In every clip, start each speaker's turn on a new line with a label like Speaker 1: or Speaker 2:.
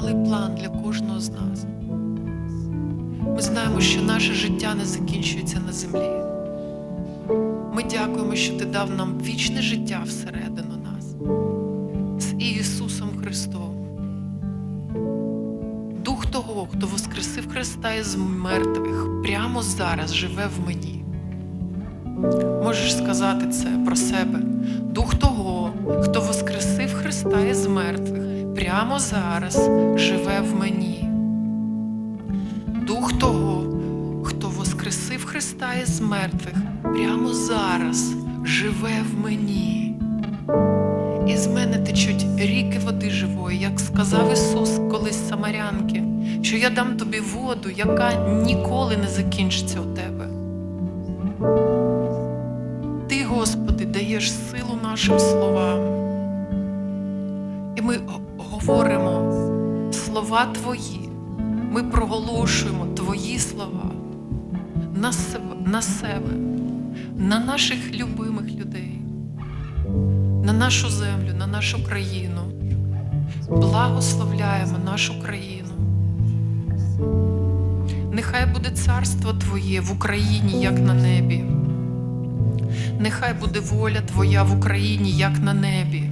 Speaker 1: досконалий план для кожного з нас. Ми знаємо, що наше життя не закінчується на землі. Ми дякуємо, що ти дав нам вічне життя всередину нас з Ісусом Христом. Дух того, хто воскресив Христа із мертвих, прямо зараз живе в мені. Можеш сказати це про себе. Дух того, хто воскресив Христа із мертвих, прямо зараз живе в мені. Дух того, хто воскресив Христа із мертвих, прямо зараз живе в мені. І з мене течуть ріки води живої, як сказав Ісус колись Самарянки, що я дам тобі воду, яка ніколи не закінчиться у тебе. Ти, Господи, даєш силу нашим словам. Слова Твої, ми проголошуємо Твої слова на себе, на себе, на наших любимих людей, на нашу землю, на нашу країну. Благословляємо нашу країну. Нехай буде царство Твоє в Україні, як на небі. Нехай буде воля Твоя в Україні, як на небі.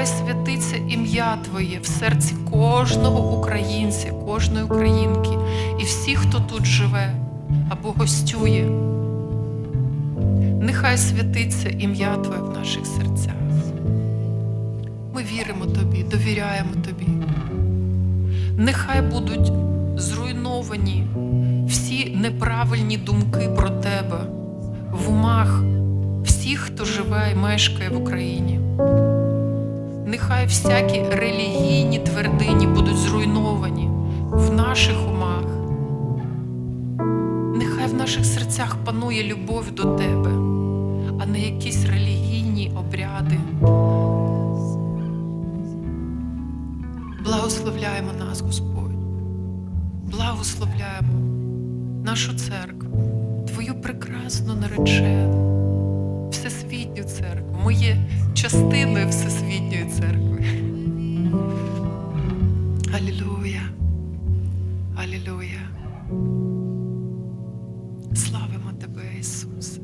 Speaker 1: Нехай святиться ім'я Твоє в серці кожного українця, кожної українки і всіх, хто тут живе або гостює. Нехай святиться ім'я Твоє в наших серцях. Ми віримо Тобі, довіряємо Тобі. Нехай будуть зруйновані всі неправильні думки про Тебе в умах всіх, хто живе і мешкає в Україні. Нехай всякі релігійні твердині будуть зруйновані в наших умах. Нехай в наших серцях панує любов до Тебе, а не якісь релігійні обряди. Благословляємо нас, Господь. Благословляємо нашу церкву, Твою прекрасну наречену, Всесвітню церкву. Ми Славимо Тебе, Ісусе.